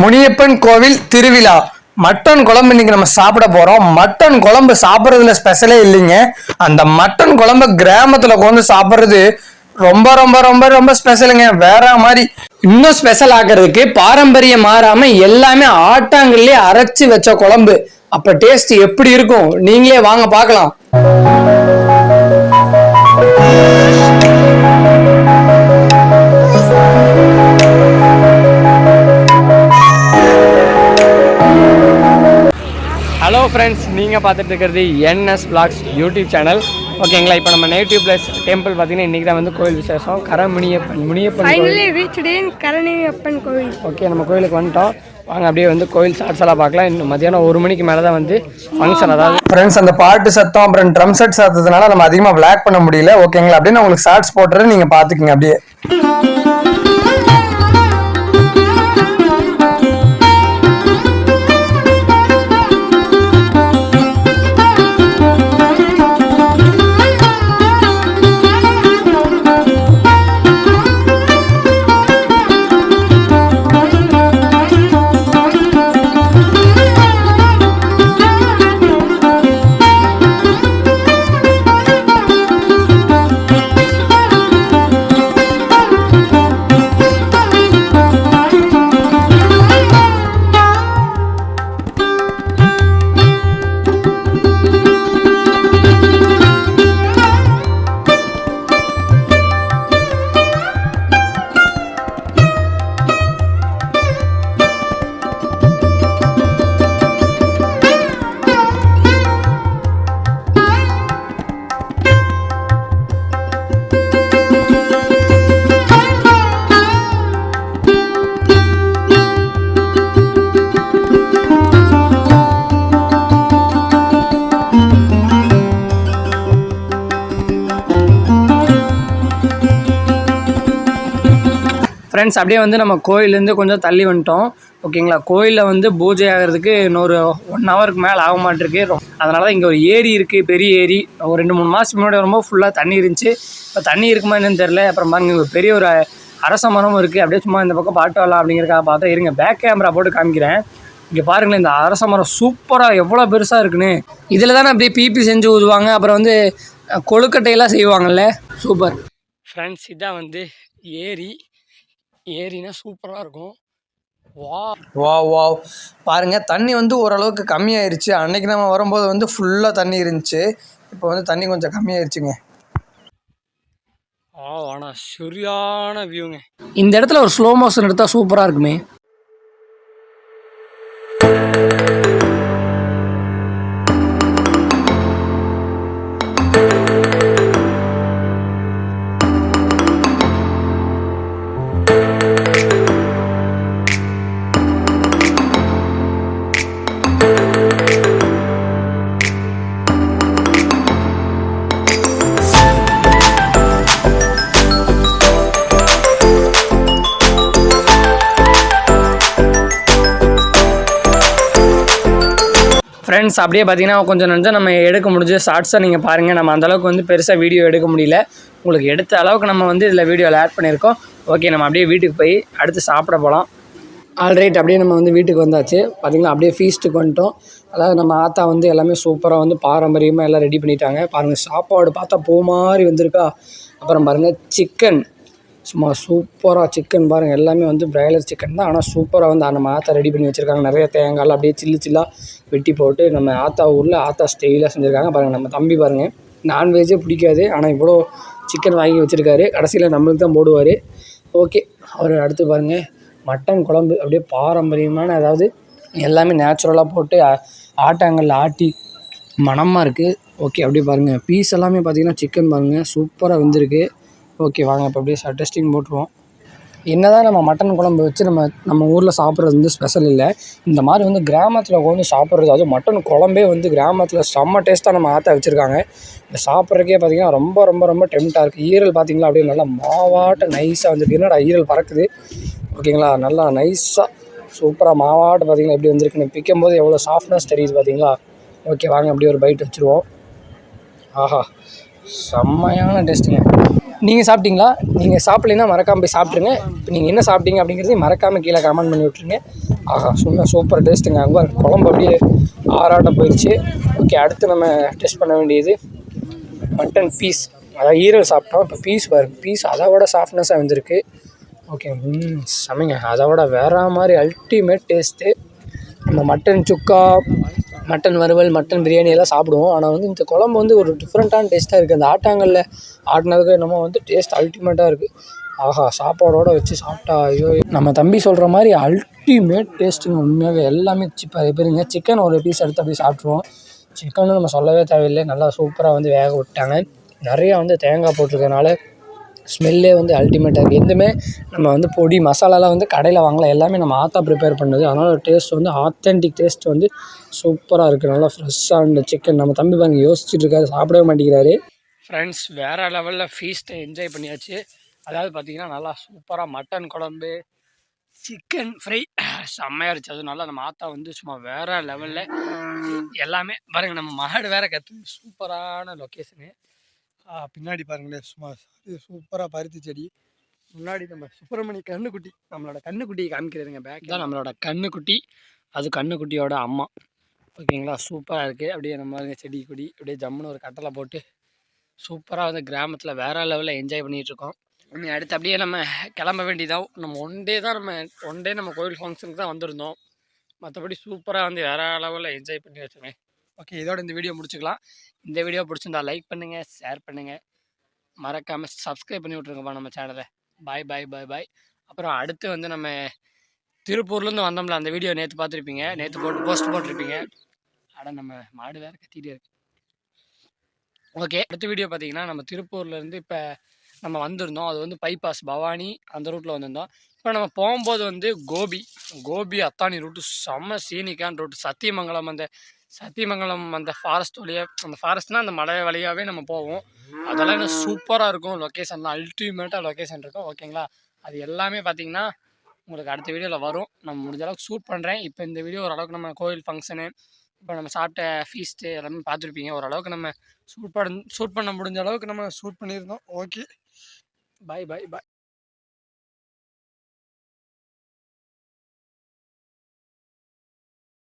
முனியப்பன் கோவில் திருவிழா. மட்டன் குழம்பு இன்னைக்கு நம்ம சாப்பிட போறோம். மட்டன் குழம்பு சாப்பிட்றதுல ஸ்பெஷலே இல்லைங்க. அந்த மட்டன் குழம்பு கிராமத்துல கொண்டு சாப்பிட்றது ரொம்ப ரொம்ப ரொம்ப ரொம்ப ஸ்பெஷலுங்க வேற மாதிரி இன்னும் ஸ்பெஷல் ஆக்குறதுக்கு பாரம்பரியம் மாறாம எல்லாமே ஆட்டாங்கல்லே அரைச்சு வச்ச குழம்பு. அப்ப டேஸ்ட் எப்படி இருக்கும்? நீங்களே வாங்க பார்க்கலாம். ஃப்ரெண்ட்ஸ் நீங்கள் பார்த்துட்டு இருக்கிறது என்எஸ் பிளாக்ஸ் யூடியூப் சேனல் ஓகேங்களா? இப்போ நம்ம நேட்டிவ் பிளேஸ் டெம்பிள் பார்த்தீங்கன்னா இன்றைக்கி தான் வந்து கோவில் விசேஷம். கர முனியப்பன் முனியப்பன் அப்பன் கோவில் ஓகே நம்ம கோயிலுக்கு வந்துட்டோம். வாங்க அப்படியே வந்து கோயில் ஷார்ட்ஸ் எல்லாம் பார்க்கலாம். இன்னும் மதியானம் ஒரு மணிக்கு மேலே தான் வந்து ஃபங்க்ஷன் அதாவது ஃப்ரெண்ட்ஸ் அந்த பாட்டு சத்தம் அப்புறம் ட்ரம் செட் சத்தத்தினால நம்ம அதிகமாக விளாக் பண்ண முடியல. ஓகேங்களா? அப்படியே நான் உங்களுக்கு ஷார்ட்ஸ் போட்டுறேன் நீங்கள் பார்த்துக்குங்க அப்படியே. ஃப்ரெண்ட்ஸ் அப்படியே வந்து நம்ம கோயிலேருந்து கொஞ்சம் தள்ளி வந்துட்டோம். ஓகேங்களா? கோயிலில் வந்து பூஜை ஆகிறதுக்கு இன்னொரு ஒன் ஹவருக்கு மேலே ஆக மாட்டிருக்கு. அதனால தான் இங்கே ஒரு ஏரி இருக்குது பெரிய ஏரி. ஒரு ரெண்டு மூணு மாதத்துக்கு முன்னாடி ரொம்ப ஃபுல்லாக தண்ணி இருந்துச்சு. இப்போ தண்ணி இருக்குமா என்னன்னு தெரில அப்புறம் பாருங்க ஒரு பெரிய ஒரு அரச மரமும் இருக்குது அப்படியே சும்மா இந்த பக்கம் பாட்டு வரலாம் அப்படிங்கிறக்காக பார்த்தா இருங்க பேக் கேமரா போட்டு காமிக்கிறேன். இங்கே பாருங்களேன் இந்த அரச மரம் சூப்பராக எவ்வளோ பெருசாக இருக்குன்னு. இதில் தானே அப்படியே பிபி செஞ்சு ஊதுவாங்க. அப்புறம் வந்து கொழுக்கட்டையெல்லாம் செய்வாங்கல்ல. சூப்பர். ஃப்ரெண்ட்ஸ் இதான் வந்து ஏரி. ஏரினா சூப்பராக இருக்கும். வா. வா வா பாருங்க தண்ணி வந்து ஓரளவுக்கு கம்மியாயிருச்சு. அன்னைக்கு நம்ம வரும்போது வந்து ஃபுல்லாக தண்ணி இருந்துச்சு. இப்போ வந்து தண்ணி கொஞ்சம் கம்மியாயிருச்சுங்க. ஆ ஆனால் சரியான வியூங்க இந்த இடத்துல ஒரு ஸ்லோ மோஷன் எடுத்தால் சூப்பராக இருக்குமே. ஃப்ரெண்ட்ஸ் அப்படியே பார்த்தீங்கன்னா கொஞ்சம் நஞ்சம் நம்ம எடுக்க முடிஞ்ச ஷார்ட்ஸை நீங்கள் பாருங்கள் நம்ம அந்தளவுக்கு வந்து பெருசாக வீடியோ எடுக்க முடியல. உங்களுக்கு எடுத்த அளவுக்கு நம்ம வந்து இதில் வீடியோவில் ஆட் பண்ணியிருக்கோம். ஓகே நம்ம அப்படியே வீட்டுக்கு போய் அடுத்து சாப்பிட போகலாம் ஆல்ரைட் அப்படியே நம்ம வந்து வீட்டுக்கு வந்தாச்சு. பார்த்திங்கன்னா அப்படியே ஃபீஸ்ட்டுக்கு வந்துட்டோம். அதாவது நம்ம ஆத்தா வந்து எல்லாமே சூப்பராக வந்து பாரம்பரியமாக எல்லாம் ரெடி பண்ணிட்டாங்க. பாருங்கள் சாப்பாடு பார்த்தா பூ மாதிரி வந்திருக்கா. அப்புறம் பாருங்கள் சிக்கன் சும்மா சூப்பராக சிக்கன் பாருங்கள் எல்லாமே வந்து பிராய்லர் சிக்கன் தான். ஆனால் சூப்பராக வந்து நம்ம ஆத்தா ரெடி பண்ணி வச்சுருக்காங்க. நிறைய தேங்காய்லாம் அப்படியே சில்லு சில்லாக வெட்டி போட்டு நம்ம ஆத்தா ஊரில் ஆத்தா ஸ்டைலாக செஞ்சுருக்காங்க. பாருங்கள் நம்ம தம்பி பாருங்கள் நான்வெஜ்ஜே பிடிக்காது. ஆனால் இவ்வளோ சிக்கன் வாங்கி வச்சுருக்காரு. கடைசியில் நம்மளுக்கு தான் போடுவார். ஓகே அவர் அடுத்து பாருங்கள் மட்டன் குழம்பு அப்படியே பாரம்பரியமான அதாவது எல்லாமே நேச்சுரலாக போட்டு ஆட்டாங்கல்ல ஆட்டி மணமாக இருக்குது ஓகே அப்படியே பாருங்கள் பீஸ் எல்லாமே பார்த்தீங்கன்னா சிக்கன் பாருங்கள் சூப்பராக வந்திருக்கு. ஓகே வாங்க இப்போ அப்படியே டெஸ்டிங் போட்டுருவோம். என்ன தான் நம்ம மட்டன் குழம்பு வச்சு நம்ம நம்ம ஊரில் சாப்பிட்றது வந்து ஸ்பெஷல் இல்லை. இந்த மாதிரி வந்து கிராமத்தில் உட்காந்து சாப்பிட்றது அதுவும் மட்டன் குழம்பே வந்து கிராமத்தில் செம்ம டேஸ்ட்டாக நம்ம ஆற்ற வச்சுருக்காங்க. இந்த சாப்பிட்றதுக்கே பார்த்தீங்கன்னா ரொம்ப ரொம்ப ரொம்ப டெம்ட்டாக இருக்குது ஈரல் பார்த்தீங்களா அப்படியே நல்லா மாவாட்ட நைஸாக வந்துருக்கு என்னடா ஈரல் பறக்குது. ஓகேங்களா நல்லா நைஸாக சூப்பராக மாவாட்ட பார்த்தீங்களா எப்படி வந்திருக்குன்னு பிக்கும் போது எவ்வளோ சாஃப்ட்னஸ் தெரியுது பார்த்தீங்களா ஓகே வாங்க அப்படியே ஒரு பைட் வச்சுருவோம். ஆஹா செம்மையான டேஸ்ட்டுங்க நீங்கள் சாப்பிட்டீங்களா? நீங்கள் சாப்பிட்லைன்னா மறக்காமல் போய் சாப்பிட்ருங்க இப்போ நீங்கள் என்ன சாப்பிட்டீங்க அப்படிங்கிறதையும் மறக்காமல் கீழே கமெண்ட் பண்ணி விட்ருங்க ஆஹா சும்மா சூப்பர் டேஸ்ட்டுங்க அங்கே குழம்பு அப்படியே ஆறாட்டம் போயிடுச்சு ஓகே அடுத்து நம்ம டெஸ்ட் பண்ண வேண்டியது மட்டன் பீஸ் அதாவது ஈரல் சாப்பிட்டோம். இப்போ பீஸ் பாருங்க பீஸ் அதை விட சாஃப்ட்னஸாக வந்திருக்கு. ஓகே ம் செமைங்க அதை விட வேற மாதிரி அல்டிமேட் டேஸ்ட்டு நம்ம மட்டன் சுக்கா மட்டன் வறுவல் மட்டன் பிரியாணி எல்லாம் சாப்பிடுவோம். ஆனால் வந்து இந்த குழம்பு வந்து ஒரு டிஃப்ரெண்ட்டான டேஸ்ட்டாக இருக்குது அந்த ஆட்டாங்கல்ல ஆட்டினதுக்கு என்னமோ வந்து டேஸ்ட் அல்டிமேட்டாக இருக்குது ஆஹா சாப்பாடோடு வச்சு சாப்பிட்டா ஐயோ. நம்ம தம்பி சொல்கிற மாதிரி அல்டிமேட் டேஸ்ட்டுங்க உண்மையாக எல்லாமே சிப்பா பேருங்க சிக்கன் ஒரு பீஸ் எடுத்து அப்படியே சாப்பிட்ருவோம் சிக்கனும் நம்ம சொல்லவே தேவையில்லை. நல்லா சூப்பராக வந்து வேக விட்டாங்க. நிறையா வந்து தேங்காய் போட்டிருக்கனால ஸ்மெல்லே வந்து அல்டிமேட்டாக இருக்குது எதுவுமே நம்ம வந்து பொடி மசாலாலாம் வந்து கடையில் வாங்கலாம் எல்லாமே நம்ம ஆத்தா ப்ரிப்பேர் பண்ணது. அதனால் டேஸ்ட் வந்து ஆத்தென்டிக் டேஸ்ட் வந்து சூப்பராக இருக்குது நல்லா ஃப்ரெஷ்ஷாக இருந்த சிக்கன் நம்ம தம்பி பாருங்க யோசிச்சுட்டு இருக்காரு சாப்பிடவே மாட்டேங்கிறாரு. ஃப்ரெண்ட்ஸ் வேறு லெவலில் ஃபீஸ்ட்டை என்ஜாய் பண்ணியாச்சு. அதாவது பார்த்தீங்கன்னா நல்லா சூப்பராக மட்டன் குழம்பு சிக்கன் ஃப்ரை செம்மையாக இருந்துச்சு. அது நல்லா நம்ம ஆத்தா வந்து சும்மா வேறு லெவலில் எல்லாமே பாருங்கள் நம்ம மாடு வேறு கற்று சூப்பரான லொக்கேஷனு பின்னாடி பாருங்களேன் சும்மா இது சூப்பராக பருத்தி செடி. முன்னாடி நம்ம சுப்பிரமணி கண்ணுக்குட்டி நம்மளோட கண்ணுக்குட்டியை காமிக்கிறதுங்க பேக் தான் நம்மளோட கண்ணுக்குட்டி அது கண்ணுக்குட்டியோட அம்மா. ஓகேங்களா? சூப்பராக இருக்குது அப்படியே நம்ம செடி கொடி அப்படியே ஜம்முன்னு ஒரு கட்டளை போட்டு சூப்பராக வந்து கிராமத்தில் வேற லெவலில் என்ஜாய் பண்ணிகிட்டு இருக்கோம். இனி அடுத்து அப்படியே நம்ம கிளம்ப வேண்டியதான் நம்ம ஒன் டே தான் நம்ம ஒன் டே நம்ம கோயில் ஃபங்க்ஷனுக்கு தான் வந்திருந்தோம். மற்றபடி சூப்பராக வந்து வேற லெவலில் என்ஜாய் பண்ணி வச்சோமே. ஓகே இதோட இந்த வீடியோ முடிச்சுக்கலாம். இந்த வீடியோ பிடிச்சிருந்தா லைக் பண்ணுங்கள் ஷேர் பண்ணுங்கள் மறக்காமல் சப்ஸ்கிரைப் பண்ணி விட்ருங்கப்பா நம்ம சேனலை பாய் பாய் பாய் பாய் அப்புறம் அடுத்து வந்து நம்ம திருப்பூர்லேருந்து வந்தோம்ல அந்த வீடியோ நேற்று பார்த்துருப்பீங்க. நேற்று போட்டு போஸ்ட் போட்டிருப்பீங்க. அட நம்ம மாடு வேறு கத்திகிட்டே இருக்கு. ஓகே அடுத்த வீடியோ பார்த்தீங்கன்னா நம்ம திருப்பூர்லேருந்து இப்போ நம்ம வந்திருந்தோம். அது வந்து பைபாஸ் பவானி அந்த ரூட்டில் வந்திருந்தோம். இப்போ நம்ம போகும்போது வந்து கோபி கோபி அத்தானி ரூட்டு செம்ம சீனிக்கான ரூட்டு சத்தியமங்கலம் அந்த சத்தியமங்கலம் அந்த ஃபாரஸ்ட் வழியாக அந்த ஃபாரஸ்ட்னால் அந்த மலை வழியாகவே நம்ம போவோம். அதெல்லாம் இன்னும் சூப்பராக இருக்கும் லொக்கேஷன்லாம் அல்டிமேட்டாக லொக்கேஷன் இருக்கும் ஓகேங்களா அது எல்லாமே பார்த்தீங்கன்னா உங்களுக்கு அடுத்த வீடியோவில் வரும். நம்ம முடிஞ்ச அளவுக்கு ஷூட் பண்ணுறேன் இப்போ இந்த வீடியோ ஓரளவுக்கு நம்ம கோயில் ஃபங்க்ஷனு இப்போ நம்ம சாப்பிட்ட ஃபீஸ்ட்டு எல்லாமே பார்த்துருப்பீங்க ஓரளவுக்கு நம்ம ஷூட் பண்ண ஷூட் பண்ண முடிஞ்ச அளவுக்கு நம்ம ஷூட் பண்ணியிருந்தோம். ஓகே பாய் பாய் பாய்